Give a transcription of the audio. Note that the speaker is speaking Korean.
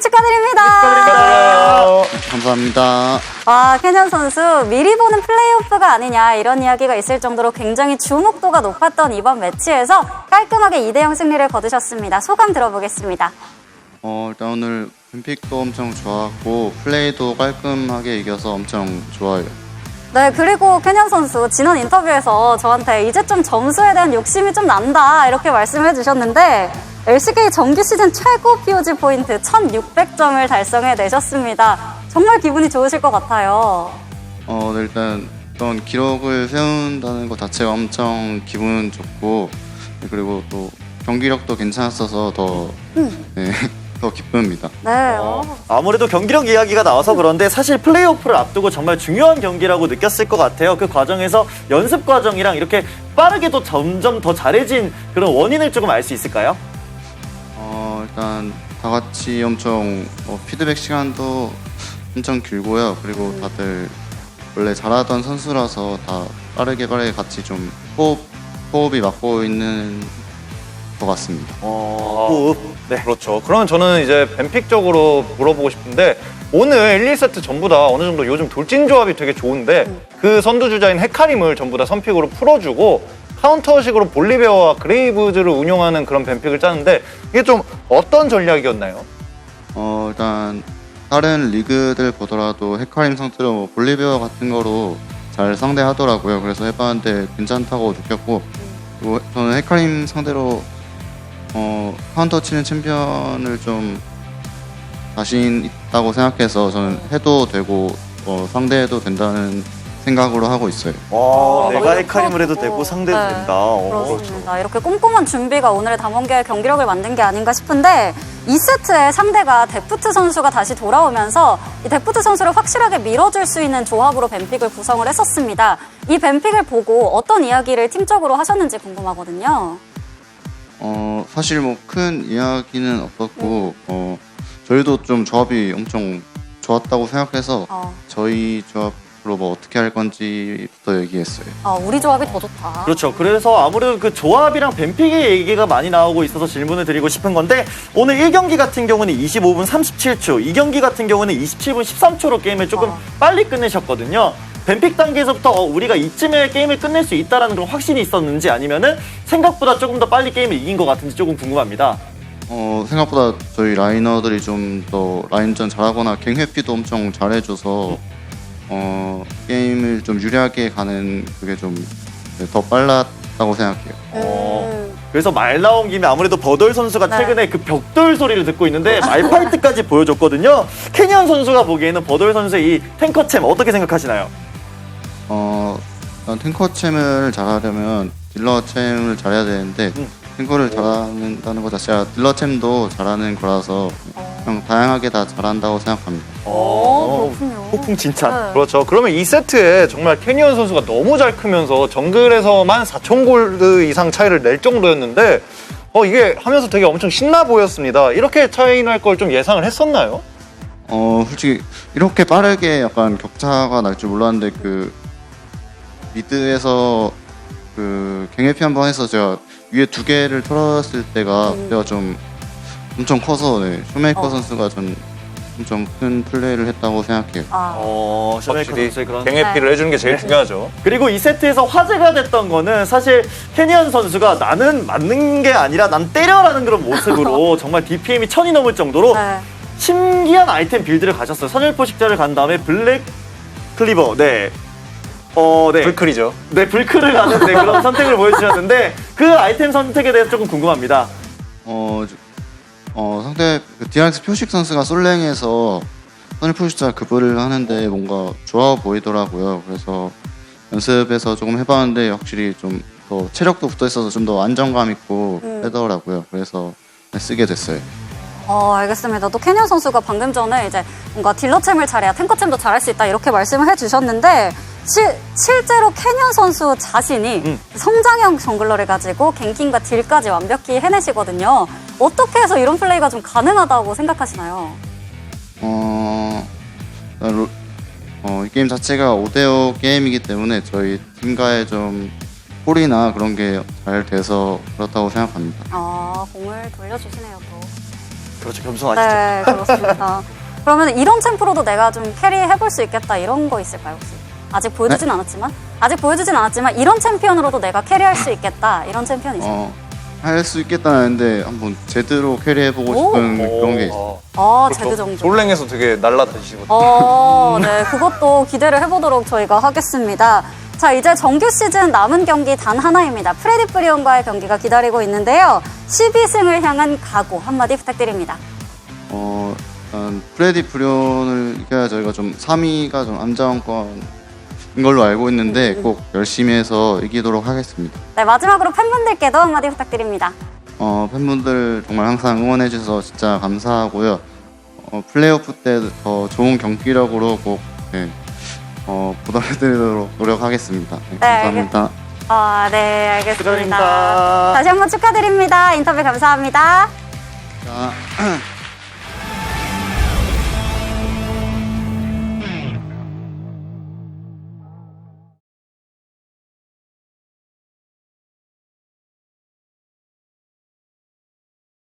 축하드립니다. 감사합니다. 와, 캐년 선수 미리 보는 플레이오프가 아니냐 이런 이야기가 있을 정도로 굉장히 주목도가 높았던 이번 매치에서 깔끔하게 2대0 승리를 거두셨습니다. 소감 들어보겠습니다. 어, 일단 오늘 뱀픽도 엄청 좋았고 플레이도 깔끔하게 이겨서 엄청 좋아요. 네, 그리고 캐년 선수 지난 인터뷰에서 저한테 이제 좀 점수에 대한 욕심이 좀 난다 이렇게 말씀을 해주셨는데 LCK 정규 시즌 최고 POG 포인트 1600점을 달성해 내셨습니다. 정말 기분이 좋으실 것 같아요. 어, 네, 일단 그런 기록을 세운다는 것 자체가 엄청 기분 좋고 네, 그리고 또 경기력도 괜찮았어서 더, 네, 더 기쁩니다. 네, 어. 아무래도 경기력 이야기가 나와서 그런데 사실 플레이오프를 앞두고 정말 중요한 경기라고 느꼈을 것 같아요. 그 과정에서 연습 과정이랑 이렇게 빠르게도 점점 더 잘해진 그런 원인을 조금 알 수 있을까요? 어, 일단 다 같이 엄청 어, 피드백 시간도 엄청 길고요. 그리고 다들 원래 잘하던 선수라서 다 빠르게 빠르게 같이 좀 호흡, 호흡이 맞고 있는 것 같습니다. 어, 호흡. 네. 그렇죠. 그러면 저는 이제 뱀픽적으로 물어보고 싶은데 오늘 1, 2세트 전부 다 어느 정도 요즘 돌진 조합이 되게 좋은데 그 선두주자인 헤카림을 전부 다 선픽으로 풀어주고 카운터식으로 볼리베어와 그레이브즈를 운용하는 그런 뱀픽을 짜는데 이게 좀 어떤 전략이었나요? 어, 일단 다른 리그들 보더라도 헤카림 상태로 뭐 볼리비아 같은 거로 잘 상대하더라고요. 그래서 해봤는데 괜찮다고 느꼈고 그리고 저는 헤카림 상대로 어, 카운터 치는 챔피언을 좀 자신 있다고 생각해서 저는 해도 되고 어, 상대해도 된다는 생각으로 하고 있어요. 와, 어, 내가 헤카림을 해도. 되고 상대도 네. 된다. 어, 그렇습니다. 이렇게 꼼꼼한 준비가 오늘의 담원계의 경기력을 만든 게 아닌가 싶은데 2세트에 상대가 데프트 선수가 다시 돌아오면서 이 데프트 선수를 확실하게 밀어줄 수 있는 조합으로 뱀픽을 구성을 했었습니다. 이 뱀픽을 보고 어떤 이야기를 팀적으로 하셨는지 궁금하거든요. 어, 사실 뭐 큰 이야기는 없었고 어, 저희도 좀 조합이 엄청 좋았다고 생각해서 어, 저희 조합으로 뭐 어떻게 할 건지부터 얘기했어요. 어, 우리 조합이 더 좋다. 그렇죠. 그래서 아무래도 그 조합이랑 뱀픽의 얘기가 많이 나오고 있어서 질문을 드리고 싶은 건데 오늘 1경기 같은 경우는 25분 37초, 2경기 같은 경우는 27분 13초로 게임을 조금 어. 빨리 끝내셨거든요. 뱀픽 단계에서부터 어, 우리가 이쯤에 게임을 끝낼 수 있다라는 그런 확신이 있었는지 아니면은 생각보다 조금 더 빨리 게임을 이긴 것 같은지 조금 궁금합니다. 어, 생각보다 저희 라이너들이 좀 더 라인전 잘하거나 갱회피도 엄청 잘해줘서 어, 게임을 좀 유리하게 가는 그게 좀 더 빨랐다고 생각해요. 음, 그래서 말 나온 김에 아무래도 버덜 선수가 네. 최근에 그 벽돌 소리를 듣고 있는데 말파이트까지 보여줬거든요. 캐니언 선수가 보기에는 버덜 선수의 이 탱커챔 어떻게 생각하시나요? 어, 일단 탱커 챔을 잘하려면 딜러 챔을 잘해야 되는데 음. 탱커를 잘한다는 것 자체가 딜러 챔도 잘하는 거라서 그냥 다양하게 다 잘한다고 생각합니다. 폭풍 진찬. 네. 그렇죠. 그러면 2세트에 정말 캐니언 선수가 너무 잘 크면서 정글에서만 4천 골드 이상 차이를 낼 정도였는데 어 이게 하면서 되게 엄청 신나 보였습니다. 이렇게 차이 날 걸 좀 예상을 했었나요? 어, 솔직히 이렇게 빠르게 약간 격차가 날 줄 몰랐는데 그 미드에서 그 갱회피 한 번 해서 제가 위에 두 개를 털었을 때가 그때가 좀 엄청 커서 네, 쇼메이커 어. 선수가 전 엄청 큰 플레이를 했다고 생각해요. 아, 어, 셔메이커 확실히 선수의 그런 갱해피를 해주는 게 제일 중요하죠. 그리고 이 세트에서 화제가 됐던 거는 사실 캐니언 선수가 나는 맞는 게 아니라 난 때려라는 그런 모습으로 정말 DPM이 천이 넘을 정도로 네. 신기한 아이템 빌드를 가셨어요. 선열포 식자를 간 다음에 블랙 클리버, 네. 어, 네. 불클이죠. 네, 불크를 가는 네, 그런 선택을 보여주셨는데 그 아이템 선택에 대해서 조금 궁금합니다. 어, 저- 어 상대 그 디아렉스 표식 선수가 솔랭에서 선일 표식자 급을 하는데 뭔가 좋아 보이더라고요. 그래서 연습에서 조금 해봤는데 확실히 좀 더 체력도 붙어 있어서 좀 더 안정감 있고 음. 하더라고요. 그래서 쓰게 됐어요. 어, 알겠습니다. 또 캐니언 선수가 방금 전에 이제 뭔가 딜러챔을 잘해야 탱커챔도 잘할 수 있다 이렇게 말씀을 해주셨는데 시- 실제로 캐니언 선수 자신이 음. 성장형 정글러를 가지고 갱킹과 딜까지 완벽히 해내시거든요. 어떻게 해서 이런 플레이가 좀 가능하다고 생각하시나요? 어, 로- 어, 이 게임 자체가 5대5 게임이기 때문에 저희 팀과의 좀 홀이나 그런 게 잘 돼서 그렇다고 생각합니다. 아, 공을 돌려주시네요, 또. 그렇죠. 겸손하시죠. 네, 그렇습니다. 그러면 이런 챔프로도 내가 좀 캐리해볼 수 있겠다 이런 거 있을까요 혹시? 아직 보여주진 네? 않았지만 아직 보여주진 않았지만 이런 챔피언으로도 내가 캐리할 수 있겠다 이런 챔피언 있어요? 어, 할 수 있겠다는데 한번 제대로 캐리해보고 오. 싶은 그런 게 있어요. 아. 제드 정도. 솔랭에서 되게 날라다니시거든요. 어, 네, 그것도 기대를 해보도록 저희가 하겠습니다. 자, 이제 정규 시즌 남은 경기 단 하나입니다. 프레디 프리온과의 경기가 기다리고 있는데요. 12승을 향한 각오 한마디 부탁드립니다. 어, 일단 프레디 브리온을 이겨야 저희가 좀 3위가 좀 안정권인 걸로 알고 있는데 꼭 열심히 해서 이기도록 하겠습니다. 네, 마지막으로 팬분들께도 한마디 부탁드립니다. 어, 팬분들 정말 항상 응원해 주셔서 진짜 감사하고요. 어, 플레이오프 때 더 좋은 경기력으로 꼭 네, 어, 보답해드리도록 노력하겠습니다. 네, 감사합니다. 아, 네, 알겠습니다. 축하드립니다. 다시 한번 축하드립니다. 인터뷰 감사합니다. 자,